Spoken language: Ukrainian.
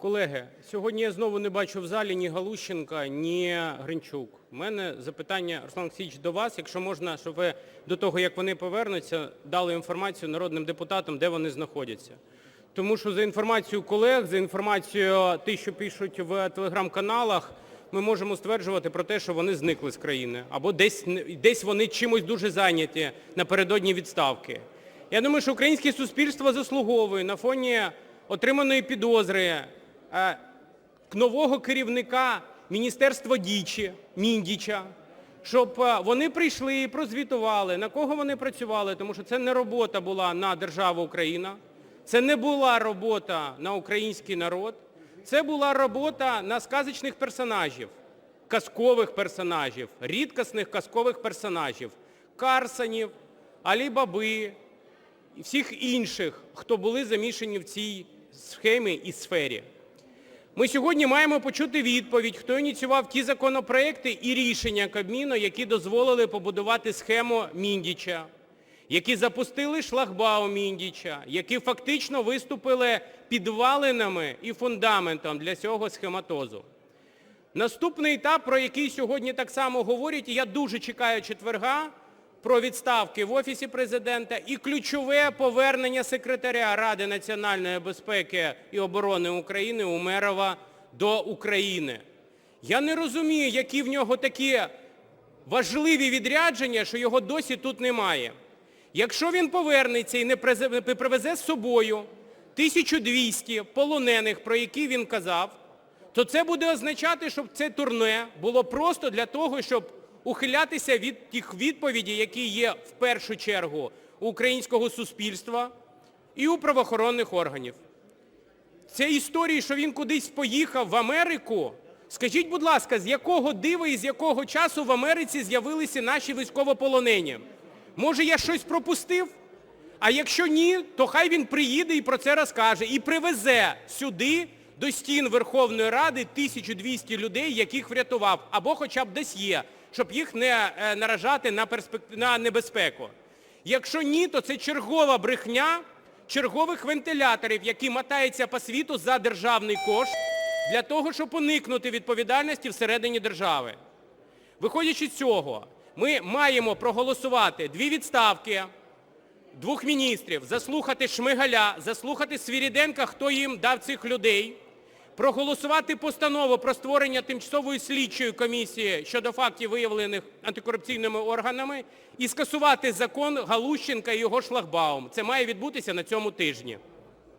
Колеги, сьогодні я знову не бачу в залі ні Галущенка, ні Гринчук. У мене запитання, Руслан Олексійович, до вас, якщо можна, щоб ви до того, як вони повернуться, дали інформацію народним депутатам, де вони знаходяться. Тому що за інформацією колег, за інформацією тих, що пишуть в телеграм-каналах, ми можемо стверджувати про те, що вони зникли з країни, або десь, десь вони чимось дуже зайняті напередодні відставки. Я думаю, що українське суспільство заслуговує на фоні отриманої підозри нового керівника Міністерства Дічі, Міндіча, щоб е, вони прийшли і прозвітували, на кого вони працювали, тому що це не робота була на державу Україна, це не була робота на український народ, це була робота на сказочних персонажів, казкових персонажів, рідкісних казкових персонажів, Карсонів, Алі-Баби і всіх інших, хто були замішані в цій схемі і сфері. Ми сьогодні маємо почути відповідь, хто ініціював ті законопроекти і рішення Кабміну, які дозволили побудувати схему Міндіча, які запустили шлагбаум Міндіча, які фактично виступили підвалинами і фундаментом для цього схематозу. Наступний етап, про який сьогодні так само говорять, і я дуже чекаю четверга, про відставки в Офісі Президента і ключове повернення секретаря Ради національної безпеки і оборони України Умерова до України. Я не розумію, які в нього такі важливі відрядження, що його досі тут немає. Якщо він повернеться і не привезе з собою 1200 полонених, про які він казав, то це буде означати, щоб це турне було просто для того, щоб ухилятися від тих відповідей, які є в першу чергу у українського суспільства і у правоохоронних органів. Це історії, що він кудись поїхав в Америку. Скажіть, будь ласка, з якого дива і з якого часу в Америці з'явилися наші військовополонені? Може, я щось пропустив? А якщо ні, то хай він приїде і про це розкаже. І привезе сюди, до стін Верховної Ради, 1200 людей, яких врятував. Або хоча б десь є, щоб їх не е, наражати на, перспек... на небезпеку. Якщо ні, то це чергова брехня чергових вентиляторів, які мотаються по світу за державний кошт для того, щоб уникнути відповідальності всередині держави. Виходячи з цього, ми маємо проголосувати дві відставки двох міністрів, заслухати Шмигаля, заслухати Свіріденка, хто їм дав цих людей, проголосувати постанову про створення тимчасової слідчої комісії щодо фактів, виявлених антикорупційними органами, і скасувати закон Галущенка і його шлагбаум. Це має відбутися на цьому тижні.